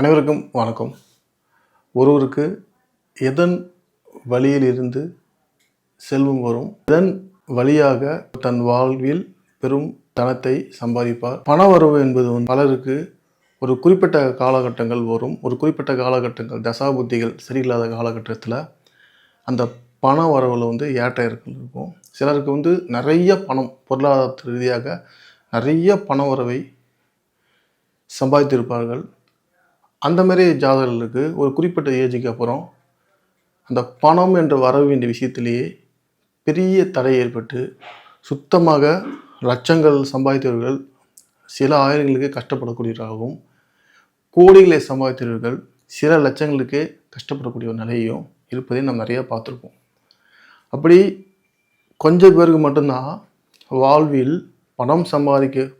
அனைவருக்கும் வணக்கம். ஒருவருக்கு எதன் வழியில் இருந்து செல்வம் வரும்? இதன் வழியாக தன் வாழ்வில் பெரும் தனத்தை சம்பாதிப்பார்? பண வரவு என்பது வந்து பலருக்கு ஒரு குறிப்பிட்ட காலகட்டங்கள் வரும். ஒரு குறிப்பிட்ட காலகட்டங்கள் தசாபுத்திகள் சரியில்லாத காலகட்டத்தில் அந்த பண வரவில் வந்து ஏற்ற இருக்கும். சிலருக்கு வந்து நிறைய பணம் பொருளாதார ரீதியாக நிறைய பண வரவை சம்பாதித்திருப்பார்கள். அந்த மாதிரி ஜாதகர்களுக்கு ஒரு குறிப்பிட்ட ஏஜுக்கு அப்புறம் அந்த பணம் என்று வர வேண்டிய விஷயத்திலேயே பெரிய தடை ஏற்பட்டு சுத்தமாக லட்சங்கள் சம்பாதித்தவர்கள் சில ஆயிரங்களுக்கு கஷ்டப்படக்கூடியவர்களாகவும் கோடிகளை சம்பாதித்தவர்கள் சில லட்சங்களுக்கு கஷ்டப்படக்கூடிய ஒரு நிலையும் இருப்பதை நம்ம நிறையா பார்த்துருப்போம். அப்படி கொஞ்சம் பேருக்கு மட்டும்தான் வாழ்வில் பணம் சம்பாதிக்க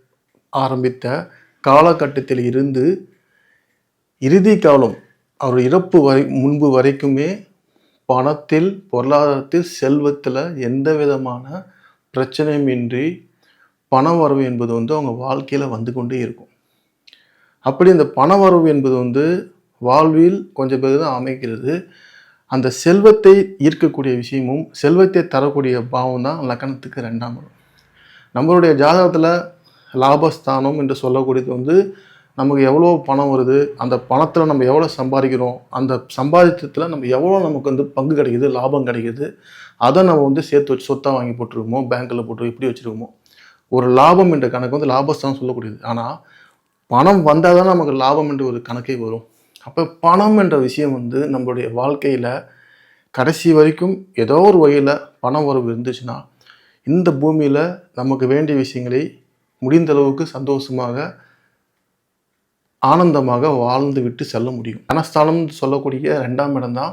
ஆரம்பித்த காலகட்டத்தில் இருந்து இறுதி காலம் அவர் இறப்பு வரை முன்பு வரைக்குமே பணத்தில் பொருளாதாரத்தில் செல்வத்தில் எந்த விதமான பிரச்சனையும் இன்றி பண வரவு என்பது வந்து அவங்க வாழ்க்கையில் வந்து கொண்டே இருக்கும். அப்படி இந்த பண வரவு என்பது வந்து வாழ்வில் கொஞ்சம் பேர் தான் அமைக்கிறது. அந்த செல்வத்தை ஈர்க்கக்கூடிய விஷயமும் செல்வத்தை தரக்கூடிய பாவம் தான் லக்கணத்துக்கு ரெண்டாம் இடம். நம்மளுடைய ஜாதகத்தில் லாபஸ்தானம் என்று சொல்லக்கூடியது வந்து நமக்கு எவ்வளோ பணம் வருது அந்த பணத்தில் நம்ம எவ்வளோ சம்பாதிக்கிறோம் அந்த சம்பாதித்தத்தில் நம்ம எவ்வளோ நமக்கு வந்து பங்கு கிடைக்குது லாபம் கிடைக்குது அதை நம்ம வந்து சேர்த்து வச்சு சொத்தாக வாங்கி போட்டிருக்கோமோ பேங்க்கில் போட்டு இப்படி வச்சுருக்கோமோ ஒரு லாபம் என்ற கணக்கு வந்து லாபஸ்தான் சொல்லக்கூடியது. ஆனால் பணம் வந்தால் தான் நமக்கு லாபம் என்ற ஒரு கணக்கே வரும். அப்போ பணம் என்ற விஷயம் வந்து நம்மளுடைய வாழ்க்கையில் கடைசி வரைக்கும் ஏதோ ஒரு வகையில் பணம் வரவு இருந்துச்சுன்னா இந்த பூமியில் நமக்கு வேண்டிய விஷயங்களை முடிந்த அளவுக்கு சந்தோஷமாக ஆனந்தமாக வாழ்ந்து விட்டு செல்ல முடியும். தனஸ்தானம் சொல்லக்கூடிய ரெண்டாம் இடம் தான்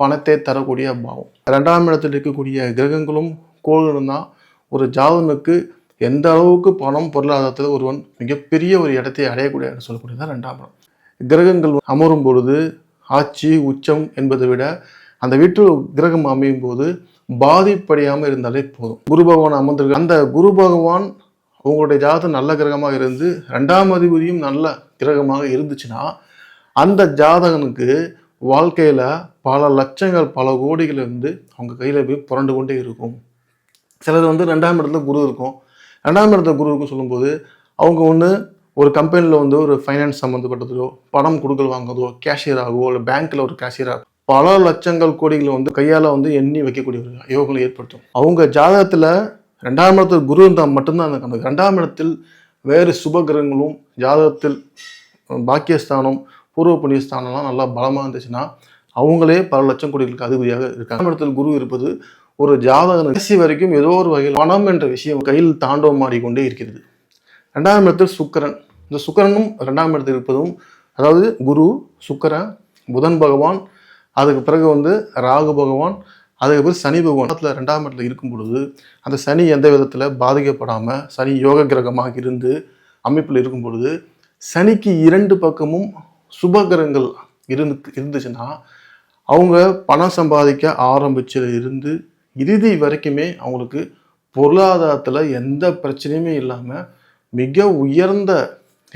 பணத்தை தரக்கூடிய பாவம். ரெண்டாம் இடத்தில் இருக்கக்கூடிய கிரகங்களும் கோள்களும் தான் ஒரு ஜாதகனுக்கு எந்த அளவுக்கு பணம் பொருளாதாரத்தில் ஒருவன் மிகப்பெரிய ஒரு இடத்தை அடையக்கூடிய இடம் சொல்லக்கூடியது ரெண்டாம் இடம். கிரகங்கள் அமரும் பொழுது ஆட்சி உச்சம் என்பதை விட அந்த வீட்டில் கிரகம் அமையும் போது பாதிப்படையாமல் இருந்தாலே போதும். குரு பகவான் அமர்ந்திருக்க அந்த குரு பகவான் உங்களுடைய ஜாதகம் நல்ல கிரகமாக இருந்து ரெண்டாம் அதிபதியும் நல்ல கிரகமாக இருந்துச்சுன்னா அந்த ஜாதகனுக்கு வாழ்க்கையில் பல லட்சங்கள் பல கோடிகள் இருந்து அவங்க கையில் போய் புரண்டு கொண்டே இருக்கும். சிலது வந்து ரெண்டாம் இடத்துல குரு இருக்கும். ரெண்டாம் இடத்துல குரு இருக்கும் சொல்லும்போது அவங்க ஒன்று ஒரு கம்பெனியில் வந்து ஒரு ஃபைனான்ஸ் சம்மந்தப்பட்டதோ பணம் கொடுக்கல் வாங்குறதோ கேஷியராகவோ இல்லை பேங்க்கில் ஒரு கேஷியராக பல லட்சங்கள் கோடிகளை வந்து கையால் வந்து எண்ணி வைக்கக்கூடிய ஒரு யோகங்களை ஏற்படுத்தும். அவங்க ஜாதகத்தில் ரெண்டாம் இடத்தில் குரு இருந்தால் மட்டும்தான் அந்த கணக்கு ரெண்டாம் இடத்தில் வேறு சுப கிரகங்களும் ஜாதகத்தில் பாக்கியஸ்தானம் பூர்வ புண்ணியஸ்தானம்லாம் நல்லா பலமாக இருந்துச்சுன்னா அவங்களே பல லட்சம் கோடிகளுக்கு அதிபதியாக இருக்காங்க. இடத்தில் குரு இருப்பது ஒரு ஜாதக கடைசி வரைக்கும் ஏதோ ஒரு வகையில் பணம் என்ற விஷயம் கையில் தாண்டவம் மாறிக்கொண்டே இருக்கிறது. ரெண்டாம் இடத்தில் சுக்கரன். இந்த சுக்கரனும் ரெண்டாம் இடத்தில் இருப்பதும் அதாவது குரு சுக்கரன் புதன் பகவான் அதுக்கு பிறகு வந்து ராகு பகவான் அதுக்கு பிறகு சனி பகவான் இடத்துல ரெண்டாம் இடத்துல இருக்கும் பொழுது அந்த சனி எந்த விதத்தில் பாதிக்கப்படாமல் சனி யோக கிரகமாக இருந்து அமைப்பில் இருக்கும் பொழுது சனிக்கு இரண்டு பக்கமும் சுப கிரகங்கள் இருந்து இருந்துச்சுன்னா அவங்க பணம் சம்பாதிக்க ஆரம்பிச்சதுல இருந்து இறுதி வரைக்குமே அவங்களுக்கு பொருளாதாரத்தில் எந்த பிரச்சனையுமே இல்லாமல் மிக உயர்ந்த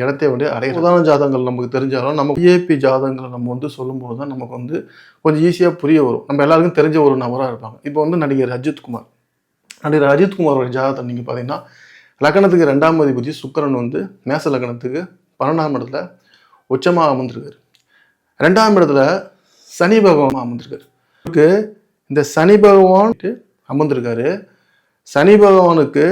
இடத்தை வந்து அடைய உதாரண ஜாதகங்கள் நமக்கு தெரிஞ்சாலும் நம்ம பிஏபி ஜாதகங்களை நம்ம வந்து சொல்லும்போது தான் நமக்கு வந்து கொஞ்சம் ஈஸியாக புரிய வரும். நம்ம எல்லாருக்கும் தெரிஞ்ச ஒரு நபராக இருப்பாங்க. இப்போ வந்து நடிகர் அஜித்குமார் நடிகர் அஜித்குமாரோட ஜாதகத்தை நீங்கள் பார்த்தீங்கன்னா லக்னத்துக்கு ரெண்டாம் அதிபதி சுக்கரன் வந்து மேச லக்னத்துக்கு பன்னெண்டாம் இடத்துல உச்சமாக அமர்ந்திருக்கார். ரெண்டாம் இடத்துல சனி பகவான் அமர்ந்திருக்காரு. இவருக்கு இந்த சனி பகவான் அமர்ந்திருக்காரு. சனி பகவானுக்கு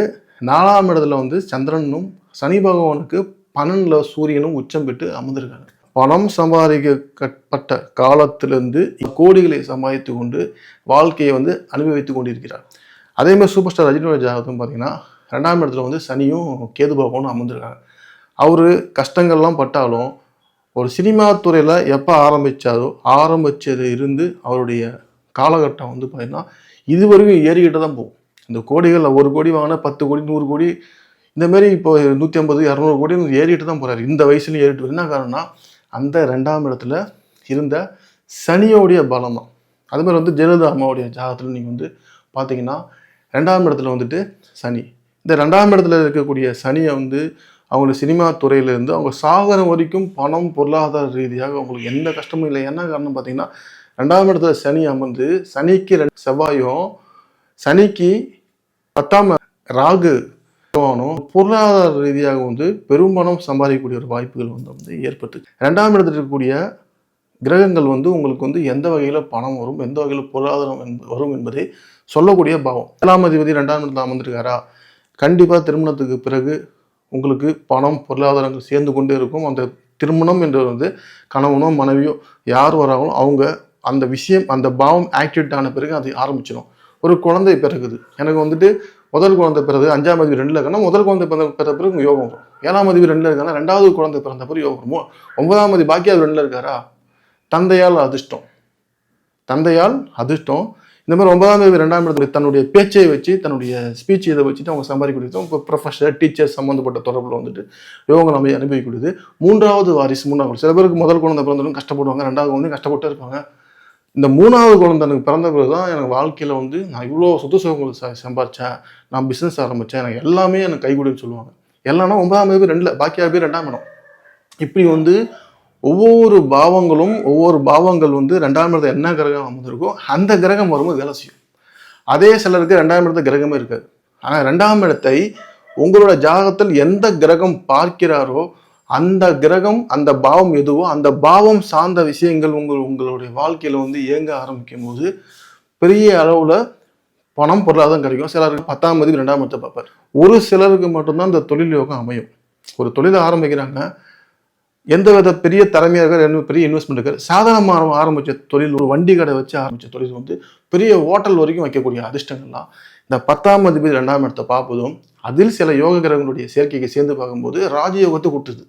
நாலாம் இடத்துல வந்து சந்திரனும் சனி பகவானுக்கு பன்னெண்டில் சூரியனும் உச்சம் பெற்று அமர்ந்திருக்காங்க. பணம் சம்பாதிக்கப்பட்ட காலத்திலிருந்து கோடிகளை சம்பாதித்து கொண்டு வாழ்க்கையை வந்து அனுபவித்து கொண்டிருக்கிறார். அதே மாதிரி சூப்பர் ஸ்டார் ரஜினியோட ஜாதகம் பார்த்தீங்கன்னா ரெண்டாம் இடத்துல வந்து சனியும் கேது பகவானும் அமர்ந்திருக்காங்க. அவர் கஷ்டங்கள்லாம் பட்டாலும் ஒரு சினிமா துறையில் எப்போ ஆரம்பித்தாரோ ஆரம்பித்தது இருந்து அவருடைய காலகட்டம் வந்து பார்த்திங்கன்னா இது வரைக்கும் ஏறிக்கிட்டு தான் போகும். இந்த கோடிகளில் ஒரு கோடி வாங்கினா பத்து கோடி நூறு கோடி இந்த மாதிரி இப்போ நூற்றி ஐம்பது இரநூறு கோடி ஏறிட்டு தான் போகிறாரு இந்த வயசுலையும் ஏறிட்டு என்ன காரணம்னா அந்த ரெண்டாம் இடத்துல இருந்த சனியோடைய பலம் தான். அதுமாதிரி வந்து ஜெயலலிதா அம்மாவுடைய ஜாதகத்தில் நீங்கள் வந்து பார்த்தீங்கன்னா ரெண்டாம் இடத்துல வந்துட்டு சனி. இந்த ரெண்டாம் இடத்துல இருக்கக்கூடிய சனியை வந்து அவங்களுக்கு சினிமா துறையிலேருந்து அவங்க சாகர வரைக்கும் பணம் பொருளாதார ரீதியாக அவங்களுக்கு எந்த கஷ்டமும் இல்லை. என்ன காரணம் பார்த்தீங்கன்னா ரெண்டாம் இடத்துல சனி அமர்ந்து சனிக்கு ரெண்டு செவ்வாயும் சனிக்கு பத்தாம் ராகு பகவானும் பொருளாதார ரீதியாக வந்து பெரும்பணம் சம்பாதிக்கக்கூடிய ஒரு வாய்ப்புகள் வந்து வந்து ஏற்பட்டு ரெண்டாம் இடத்துல இருக்கக்கூடிய கிரகங்கள் வந்து உங்களுக்கு வந்து எந்த வகையில் பணம் வரும் எந்த வகையில் பொருளாதாரம் வரும் என்பதை சொல்லக்கூடிய பாவம். ஏழாம் அதிபதி ரெண்டாம் இடத்துல அமர்ந்திருக்காரா? கண்டிப்பாக திருமணத்துக்கு பிறகு உங்களுக்கு பணம் பொருளாதாரங்கள் சேர்ந்து கொண்டே இருக்கும். அந்த திருமணம் என்ற வந்து கணவனோ மனைவியோ யார் வராங்களோ அவங்க அந்த விஷயம் அந்த பாவம் ஆக்டிவேட் ஆன பிறகு அது ஆரம்பிச்சிடும் ஒரு குழந்தை பிறகுது. எனக்கு வந்துட்டு முதல் குழந்தை பிறகு அஞ்சாம் அதிபதி ரெண்டில் இருக்கனா முதல் குழந்தை பிறந்த பிறந்த பிறகு யோகம் வரும். ஏழாம் அதிபதி ரெண்டில் இருக்கானா ரெண்டாவது குழந்தை பிறந்த பிறகு யோகம் வரும். ஒன்பதாம் அதிபதி பாக்கியாவது ரெண்டில் இருக்காரா? தந்தையால் அதிர்ஷ்டம். தந்தையால் அதிர்ஷ்டம். இந்த மாதிரி ஒன்பதாம் தேதி ரெண்டாம் இடத்துல தன்னுடைய பேச்சை வச்சு தன்னுடைய ஸ்பீச் இதை வச்சுட்டு அவங்க சம்பாதிக்கக்கூடியது. இப்போ ப்ரொஃபஸர் டீச்சர் சம்மந்தப்பட்ட தொடர்பில் வந்துட்டு யோகம் நம்ம அனுபவிக்கூடியது மூன்றாவது வாரிசு மூணாவது சில பேருக்கு முதல் குழந்தை பிறந்தவங்க கஷ்டப்படுவாங்க ரெண்டாவது வந்து கஷ்டப்பட்டு இருப்பாங்க. இந்த மூணாவது குழந்தை எனக்கு பிறந்த பிறகு தான் எனக்கு வாழ்க்கையில் வந்து நான் இவ்வளோ சொத்து சுகங்கள் சம்பாதிச்சேன். நான் பிஸ்னஸ் ஆரம்பித்தேன் எனக்கு எல்லாமே எனக்கு கைகூடுன்னு சொல்லுவாங்க. எல்லாம்னா ஒன்பதாம் பேர் ரெண்டில் பாக்கியா பேர் ரெண்டாம் இடம். இப்படி வந்து ஒவ்வொரு பாவங்களும் ஒவ்வொரு பாவங்கள் வந்து ரெண்டாம் இடத்துல என்ன கிரகம் அமர்ந்திருக்கோ அந்த கிரகம் வரும்போது வேலை செய்யும். அதே சிலருக்கு ரெண்டாம் இடத்துல கிரகமே இருக்காது. ஆனால் ரெண்டாம் இடத்தை உங்களோட ஜாகத்தில் எந்த கிரகம் பார்க்கிறாரோ அந்த கிரகம் அந்த பாவம் எதுவோ அந்த பாவம் சார்ந்த விஷயங்கள் உங்கள் உங்களுடைய வாழ்க்கையில வந்து இயங்க ஆரம்பிக்கும் போது பெரிய அளவுல பணம் பொருளாதாரம் கிடைக்கும். சிலருக்கு பத்தாம் மதிப்பு ரெண்டாம் மதிப்பு பார்ப்பார். ஒரு சிலருக்கு மட்டும்தான் இந்த தொழில் யோகம் அமையும். ஒரு தொழிலை ஆரம்பிக்கிறாங்க. எந்த வித பெரிய திறமையாக இருக்கார் என்ன பெரிய இன்வெஸ்ட்மெண்ட் இருக்கார். சாதாரணமாக ஆரம்பித்த தொழில் ஒரு வண்டி கடை வச்சு ஆரம்பித்த தொழில் வந்து பெரிய ஹோட்டல் வரைக்கும் வைக்கக்கூடிய அதிர்ஷ்டங்கள்லாம். இந்த பத்தாம் அதிபதி ரெண்டாம் இடத்தை பார்ப்பதும் அதில் சில யோக கிரகங்களுடைய சேர்க்கைக்கு சேர்ந்து பார்க்கும்போது ராஜயோகத்தை கூட்டுது.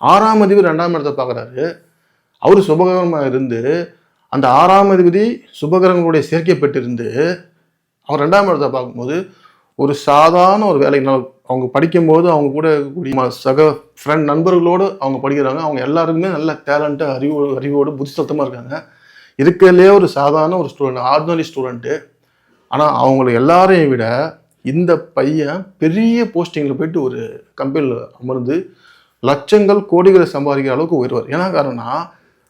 ஆறாம் அதிபதி ரெண்டாம் இடத்தை பார்க்குறாரு. அவர் சுபகிரகமாக இருந்து அந்த ஆறாம் அதிபதி சுபகிரகங்களுடைய சேர்க்கை பெற்றிருந்து அவர் ரெண்டாம் இடத்தை பார்க்கும்போது ஒரு சாதாரண ஒரு வேலை அவங்க படிக்கும்போது அவங்க கூட இருக்கக்கூடிய சக ஃப்ரெண்ட் நண்பர்களோடு அவங்க படிக்கிறாங்க. அவங்க எல்லாருக்குமே நல்ல டேலண்ட்டு அறிவு அறிவோடு புத்திசத்தமாக இருக்காங்க. இருக்கிறதுலே ஒரு சாதாரண ஒரு ஸ்டூடெண்ட் ஆர்டினரி ஸ்டூடெண்ட்டு ஆனால் அவங்களை எல்லாரையும் விட இந்த பையன் பெரிய போஸ்டிங்கில் போயிட்டு ஒரு கம்பெனியில் அமர்ந்து லட்சங்கள் கோடிகளை சம்பாதிக்கிற அளவுக்கு உயர்வார். ஏன்னா காரணம்னா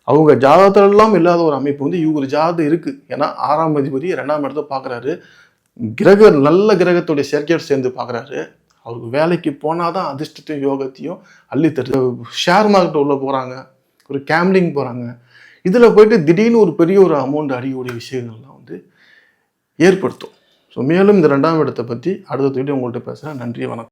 அவங்க ஜாதகத்திலெல்லாம் இல்லாத ஒரு அமைப்பு வந்து இவர் ஜாதகம் இருக்குது ஏன்னா ஆறாம் அதிபதி ரெண்டாம் இடத்த பார்க்குறாரு. கிரக நல்ல கிரகத்துடைய செயற்கையோடு சேர்ந்து பார்க்குறாரு. அவருக்கு வேலைக்கு போனால் தான் அதிர்ஷ்டத்தையும் யோகத்தையும் அள்ளி தருது. ஷேர் மார்க்கெட் உள்ளே போகிறாங்க ஒரு கேம்லிங் போகிறாங்க இதில் போயிட்டு திடீர்னு ஒரு பெரிய ஒரு அமௌண்ட் அடிக்கக்கூடிய விஷயங்கள்லாம் வந்து ஏற்படுத்தும். ஸோ மேலும் இந்த ரெண்டாம் இடத்தை பற்றி அடுத்த வீடியோ உங்கள்கிட்ட பேசுகிறேன் நன்றி வணக்கம்.